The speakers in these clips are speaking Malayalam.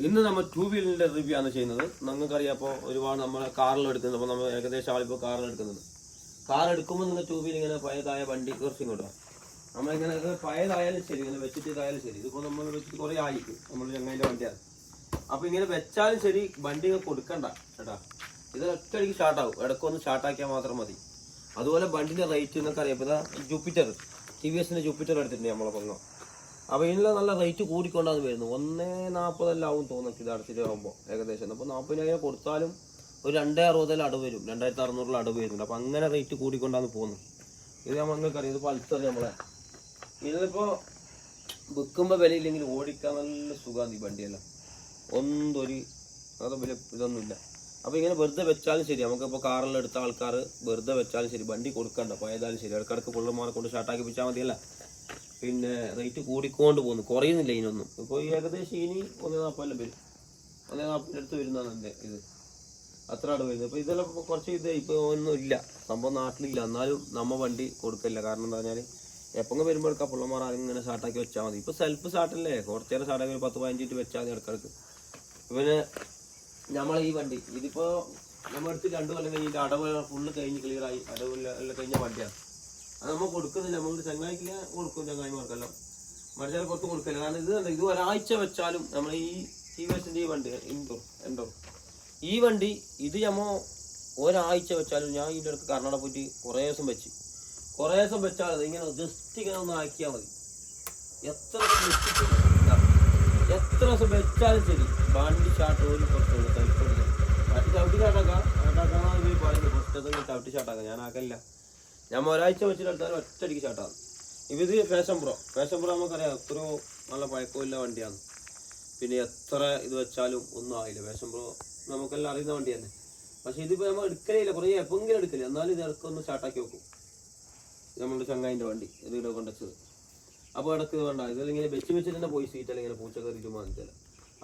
ഇന്ന് നമ്മൾ ടൂ വീലറിന്റെ റിവ്യൂ ആണ് ചെയ്യുന്നത്. നിങ്ങൾക്കറിയാം അപ്പോൾ ഒരുപാട് നമ്മൾ കാറിൽ എടുക്കുന്നത് അപ്പോൾ നമ്മൾ ഏകദേശം ആളിപ്പോൾ കാറിൽ എടുക്കുന്നത് കാർ എടുക്കുമ്പോൾ നിങ്ങൾ ടൂ വീലർ ഇങ്ങനെ പഴയതായ വണ്ടി കുറച്ച് ഇങ്ങോട്ട് നമ്മളിങ്ങനെ പഴയതായാലും ശരി ഇങ്ങനെ വെച്ചിട്ട് ഇതായാലും ശരി. ഇതിപ്പോൾ നമ്മൾ വെച്ചിട്ട് കുറേ ആയിരിക്കും നമ്മൾ ചങ്ങായിന്റെ വണ്ടിയാണ്. അപ്പോൾ ഇങ്ങനെ വെച്ചാലും ശരി വണ്ടി ഇങ്ങനെ കൊടുക്കണ്ട കേട്ടാ ഇത് ഒറ്റയടിക്ക് സ്റ്റാർട്ടാവും ഇടക്കൊന്ന് സ്റ്റാർട്ടാക്കിയാൽ മാത്രം മതി. അതുപോലെ വണ്ടിന്റെ റേറ്റ് എന്നൊക്കെ അറിയാം. ഇപ്പോൾ ജൂപ്പിറ്റർ ടി വി എസിന്റെ ജൂപ്പിറ്റർ എടുത്തിട്ടുണ്ട് നമ്മളെ പൊങ്ങോ അപ്പോൾ ഇതിനെല്ലാം നല്ല റേറ്റ് കൂടിക്കൊണ്ടാണ് വരുന്നത്. ഒന്നേ നാൽപ്പതെല്ലാം ആവും തോന്നുന്നു ഇത് അടച്ചിട്ട് ആകുമ്പോൾ ഏകദേശം. അപ്പോൾ നാൽപ്പതിനായിരം കൊടുത്താലും ഒരു രണ്ടേ അറുപതിൽ അടവ് വരും. രണ്ടായിരത്തി അറുന്നൂറിൽ അടവ് വരുന്നുണ്ട്. അപ്പോൾ അങ്ങനെ റേറ്റ് കൂടിക്കൊണ്ടാണ് പോകുന്നത്. ഇത് നമ്മൾ നിങ്ങൾക്കറിയാം ഇത് പൾസർ നമ്മളെ? ഇതിലിപ്പോൾ വിൽക്കുമ്പോൾ വിലയില്ലെങ്കിൽ ഓടിക്കാൻ നല്ല സുഖമാണ് ഈ വണ്ടിയെല്ലാം. ഒന്നൊരു അത് വലിയ ഇതൊന്നുമില്ല. അപ്പോൾ ഇങ്ങനെ വെറുതെ വെച്ചാലും ശരി. നമുക്കിപ്പോൾ കാറിൽ എടുത്ത ആൾക്കാർ വെറുതെ വെച്ചാലും ശരി. വണ്ടി കൊടുക്കണ്ട. പോയതാലും ശരി. ഇടക്കിടക്ക് പുള്ളമാരെ കൊണ്ട് ഷർട്ടാക്കി വെച്ചാൽ മതിയല്ല. പിന്നെ റേറ്റ് കൂടിക്കൊണ്ട് പോകുന്നു. കുറയുന്നില്ല ഇതിനൊന്നും ഇപ്പോൾ ഈ ഏകദേശം ഇനി ഒന്ന് നാൽപ്പതിലും വരും ഒന്ന് നാൽപ്പതിന്റെ അടുത്ത് വരുന്നതാണ് എന്റെ ഇത്. അത്ര അവിടെ വരുന്നത്. അപ്പോൾ ഇതെല്ലാം ഇപ്പോൾ കുറച്ച് ഇത് ഇപ്പോൾ ഒന്നും ഇല്ല. സംഭവം നാട്ടിലില്ല. എന്നാലും നമ്മ വണ്ടി കൊടുക്കില്ല കാരണം എന്താ പറഞ്ഞാൽ എപ്പോൾ എടുക്കാം? പുള്ളമാർ ആരും ഇങ്ങനെ സാട്ടാക്കി വെച്ചാൽ മതി. ഇപ്പോൾ സെൽഫ് സാട്ടല്ലേ കുറച്ച് നേരം ഷാർട്ടാക്കി ഒരു പത്ത് പതിനഞ്ച് മിനിറ്റ് വെച്ചാൽ മതി ഇടക്കിടക്ക്. പിന്നെ നമ്മൾ ഈ വണ്ടി ഇതിപ്പോൾ നമ്മൾ എടുത്ത് രണ്ടു കൊല്ലം കഴിഞ്ഞിട്ട് അടവ് ഫുള്ള് കഴിഞ്ഞ് ക്ലിയറായി അടവ് എല്ലാം കഴിഞ്ഞ വണ്ടിയാണ്. അത് നമ്മൾ കൊടുക്കുന്നില്ല. നമ്മൾ ചങ്ങായിക്കില്ല കൊടുക്കും ചങ്ങായിമാർക്കെല്ലാം. മറിച്ചാൽ പുറത്ത് കൊടുക്കില്ല. കാരണം ഇത് ഇത് ഒരാഴ്ച വെച്ചാലും നമ്മൾ ഈ ടി വി എസിന്റെ ഈ വണ്ടി എന്തോ എന്തോ ഈ വണ്ടി ഇത് നമ്മൾ ഒരാഴ്ച വെച്ചാലും ഞാൻ ഇതിന്റെ അടുത്ത് കർണാടക പോയിട്ട് കുറേ ദിവസം വെച്ച്. കുറേ ദിവസം വെച്ചാൽ ഇങ്ങനെ ജസ്റ്റ് ഇങ്ങനെ ഒന്ന് ആക്കിയാൽ മതി. എത്ര. എത്ര ദിവസം വെച്ചാലും ശരി വണ്ടി ചാട്ട് ഒരു പ്രശ്നമില്ല തലപ്പൊടില്ല മറ്റു ചവിട്ടി ചാട്ടാക്കാം ചാട്ടാക്കാൻ പറയുന്നത് പുസ്തകത്തിൽ ചവിട്ടി ചാട്ടാക്കാം ഞാൻ ആക്കല്ല ഞാൻ ഒരാഴ്ച വെച്ചിട്ട് എടുത്താലും ഒറ്റയടിക്ക് ഷാട്ടാണ് ഇത് ഫാഷൻ പ്രോ. ഫാഷൻ പ്രോ നമുക്കറിയാം എത്രയോ നല്ല പഴക്കമില്ല വണ്ടിയാണ്. പിന്നെ എത്ര ഇത് വെച്ചാലും ഒന്നും ആയില്ല. ഫാഷൻ പ്രോ നമുക്കെല്ലാം അറിയുന്ന വണ്ടി തന്നെ. പക്ഷെ ഇതിപ്പോൾ നമ്മൾ എടുക്കലില്ല കുറേ എപ്പെങ്കിലും എടുക്കില്ല എന്നാലും ഇത് ഇടക്കൊന്ന് സ്റ്റാർട്ടാക്കി വെക്കും. നമ്മുടെ ചങ്ങായിന്റെ വണ്ടി. ഇത് ഇവിടെ കൊണ്ടുവച്ചത്. അപ്പോൾ ഇടയ്ക്ക് ഇത് വേണ്ട. ഇതെല്ലാം വെച്ച് വെച്ച് തന്നെ പോയി സീറ്റ് അല്ലെങ്കിൽ പൂച്ച കയറിയിട്ട് വാങ്ങിച്ചാൽ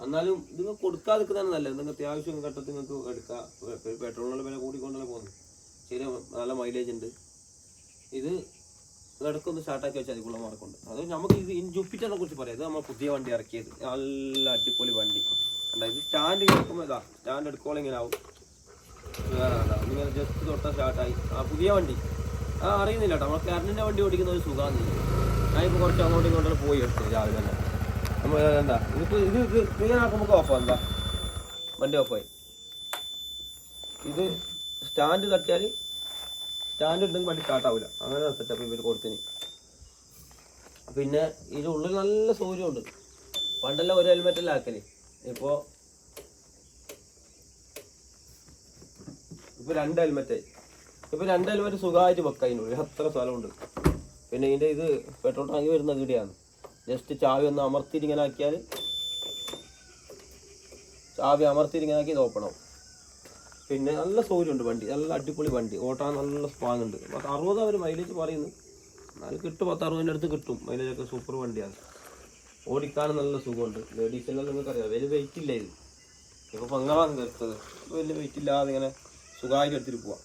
എന്നാലും നിങ്ങൾ കൊടുക്കാതിരിക്കുന്നതാണ് നല്ലത്. നിങ്ങൾക്ക് അത്യാവശ്യം ഘട്ടത്തിൽ നിങ്ങൾക്ക് എടുക്കാം. പെട്രോളിനുള്ള വില കൂടിക്കൊണ്ടല്ലേ പോകുന്നത്. ശരി നല്ല മൈലേജ് ഉണ്ട്. ഇത് ഇടയ്ക്കൊന്ന് സ്റ്റാർട്ടാക്കി വെച്ചാൽ അതിക്കുള്ള മാർക്കുണ്ട് അത് നമുക്ക് ഇത് ജുപ്പിറ്ററിനെ കുറിച്ച് പറയാം. ഇത് നമ്മൾ പുതിയ വണ്ടി ഇറക്കിയത്. നല്ല അടിപൊളി വണ്ടി. അതായത് സ്റ്റാൻഡ് കിടക്കുമ്പോൾ ഇതാ സ്റ്റാൻഡ് എടുക്കുമ്പോൾ ഇങ്ങനെ ആവും. ഇങ്ങനെ ജസ്റ്റ് തൊട്ടാൽ സ്റ്റാർട്ടായി ആ പുതിയ വണ്ടി. ആ അറിയുന്നില്ല കേട്ടോ. നമ്മൾ കറണ്ടിന്റെ വണ്ടി ഓടിക്കുന്ന ഒരു സുഖമാണ് ഞാനിപ്പോൾ കുറച്ച് അങ്ങോട്ടും ഇങ്ങോട്ടും പോയി എടുത്തു രാവിലെ തന്നെ. നമ്മൾ എന്താ? ഇതിപ്പോൾ ഇത് ഇത് ഇങ്ങനെ ആക്കുമ്പോൾ ഓഫ് എന്താ? വണ്ടി ഓഫായി ഇത് സ്റ്റാൻഡ് തട്ടിയാൽ സ്റ്റാൻഡ് ഉണ്ടെങ്കിൽ വണ്ടി സ്റ്റാർട്ടാവില്ല അങ്ങനെ സെറ്റപ്പ് ഇവർ കൊടുത്തിന്. പിന്നെ ഇതിന്റെ ഉള്ളിൽ നല്ല സൗകര്യമുണ്ട് പണ്ടെല്ലാം ഒരു ഹെൽമെറ്റല്ല ആക്കൽ? ഇപ്പോൾ ഇപ്പോൾ രണ്ട് ഹെൽമെറ്റായി ഇപ്പോൾ രണ്ട് ഹെൽമെറ്റ് സുഖമായിട്ട് വെക്കാം അതിനുള്ളിൽ അത്ര സ്ഥലമുണ്ട്. പിന്നെ ഇതിന്റെ ഇത് പെട്രോൾ ടാങ്ക് വരുന്ന കീടിയാണ് ജസ്റ്റ് ചാവി ഒന്ന് അമർത്തിയിട്ട് ഇങ്ങനെ ആക്കിയാൽ ചാവി അമർത്തിയിട്ട് ഇങ്ങനെ ആക്കി ഇത് ഓപ്പൺ ആവും. പിന്നെ നല്ല സൗകര്യമുണ്ട് വണ്ടി നല്ല അടിപൊളി വണ്ടി. ഓട്ടാൻ നല്ല സ്പാങ് ഉണ്ട്. പത്ത് അറുപത് അവർ മൈലേജ് പറയുന്നു. എന്നാലും കിട്ടും പത്ത് അറുപതിന്റെ അടുത്ത് കിട്ടും. മൈലേജൊക്കെ സൂപ്പർ വണ്ടിയാണ്. ഓടിക്കാനും നല്ല സുഖമുണ്ട്. ലേഡീസെല്ലാം നിങ്ങൾക്കറിയാം വലിയ വെയിറ്റ് ഇല്ല ഇത്. ഇപ്പോൾ പങ്കാളാണ് എടുത്തത് വലിയ വെയിറ്റ് ഇല്ലാതെ ഇങ്ങനെ സുഖമായിട്ട് എടുത്തിട്ട് പോവാം.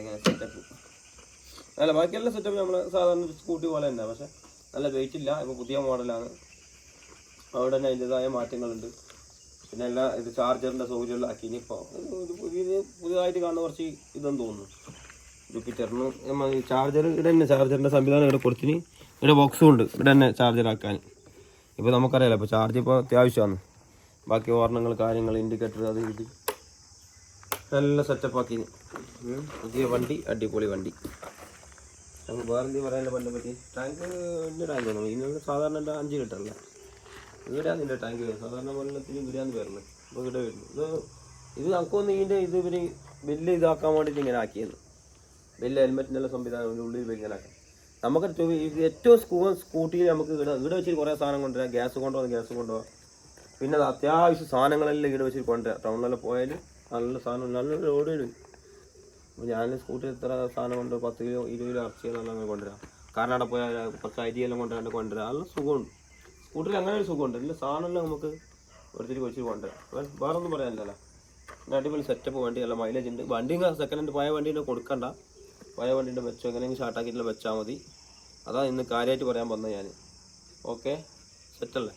ഇങ്ങനെ സെറ്റപ്പ് അല്ല ബാക്കിയെല്ലാം സെറ്റപ്പ് നമ്മൾ സാധാരണ സ്കൂട്ടി പോലെ തന്നെ. പക്ഷെ നല്ല വെയിറ്റ് ഇല്ല. ഇപ്പോൾ പുതിയ മോഡലാണ് അവിടെ തന്നെ അതിന്റെതായ മാറ്റങ്ങളുണ്ട്. പിന്നെ എല്ലാ ഇത് ചാർജറിന്റെ സൗകര്യമുള്ള ആക്കി. ഇനിയിപ്പോൾ ഇത് പുതിയ പുതിയതായിട്ട് കാണുന്ന കുറച്ച് ഇതെന്ന് തോന്നുന്നു. ജുപ്പിറ്ററിന് ചാർജർ ഇവിടെ തന്നെ ചാർജറിന്റെ സംവിധാനം ഇവിടെ കൊടുത്തിന്. ഇവിടെ ബോക്സും ഉണ്ട്. ഇവിടെ തന്നെ ചാർജർ ആക്കാൻ. ഇപ്പോൾ നമുക്കറിയാലോ ഇപ്പോൾ ചാർജ് ഇപ്പോൾ അത്യാവശ്യമാണ്. ബാക്കി ഓർണങ്ങൾ കാര്യങ്ങൾ ഇൻഡിക്കേറ്റർ അത് ഇത്. നല്ല സെറ്റപ്പ് ആക്കി. ഉം. പുതിയ വണ്ടി അടിപൊളി വണ്ടി. നമുക്ക് വേറെ എന്തെങ്കിലും പറയാനുള്ള പണ്ട് പറ്റി? ടാങ്ക് വലിയ ടാങ്ക് തോന്നുന്നു ഇനി സാധാരണ അഞ്ച് ലിറ്ററല്ലേ? ഇവിടെയാണ് ഇതിന്റെ ടാങ്ക് വരുന്നത് സാധാരണ വെള്ളത്തിന് ഇവിടെയാണ് വരുന്നത് അപ്പോൾ ഇവിടെ വരുന്നു. ഇത് ഇത് നമുക്കൊന്ന് ഇതിന്റെ ഇത് ഇവർ വലിയ ഇതാക്കാൻ വേണ്ടിയിട്ട് ഇങ്ങനെ ആക്കിയത് വലിയ ഹെൽമെറ്റിന്റെ സംവിധാനം ഉള്ളിൽ ഇങ്ങനെ ആക്കാം. നമുക്ക് ഏറ്റവും സ്കൂൾ സ്കൂട്ടിയിൽ നമുക്ക് ഇവിടെ ഇവിടെ വെച്ചിട്ട് കുറേ സാധനം കൊണ്ടുവരാം. ഗ്യാസ് കൊണ്ടുപോകാം ഗ്യാസ് കൊണ്ടുപോകാം പിന്നെ അത് അത്യാവശ്യം സാധനങ്ങളെല്ലാം ഇവിടെ വെച്ചിട്ട് കൊണ്ടുവരാം ടൗണിലെല്ലാം പോയാൽ നല്ല സാധനം നല്ല റോഡ് വരും. അപ്പോൾ ഞാൻ സ്കൂട്ടിൽ എത്ര സാധനം കൊണ്ട് പത്ത് കിലോ ഇരുപത് കിലോ ഇറച്ചിയെല്ലാം അങ്ങനെ കൊണ്ടുവരാം. അവിടെ പോയാൽ കുറച്ച് അരിയെല്ലാം കൊണ്ടുവരാണ്ട് കൊണ്ടുവരാം. നല്ല സുഖമുണ്ട്. സ്കൂട്ടറിൽ അങ്ങനെ ഒരു സുഖമുണ്ട്. ഇല്ല സാധനമല്ല നമുക്ക് ഒരുത്തിരി കൊച്ചു പോകണ്ട വേറെ ഒന്നും പറയാനില്ലല്ലോ. പിന്നെ അടിപൊളി സെറ്റപ്പ് വണ്ടി നല്ല മൈലേജ് ഉണ്ട്. വണ്ടി സെക്കൻഡ് ഹാൻഡ് പഴയ വണ്ടീന്റെ കൊടുക്കണ്ട. പഴയ വണ്ടീന്റെ വെച്ചോ എങ്ങനെയെങ്കിലും ഷാർട്ടാക്കിയിട്ടുള്ള വെച്ചാൽ മതി. അതാണ് ഇന്ന് കാര്യമായിട്ട് പറയാൻ വന്നത് ഞാൻ ഓക്കെ സെറ്റല്ലേ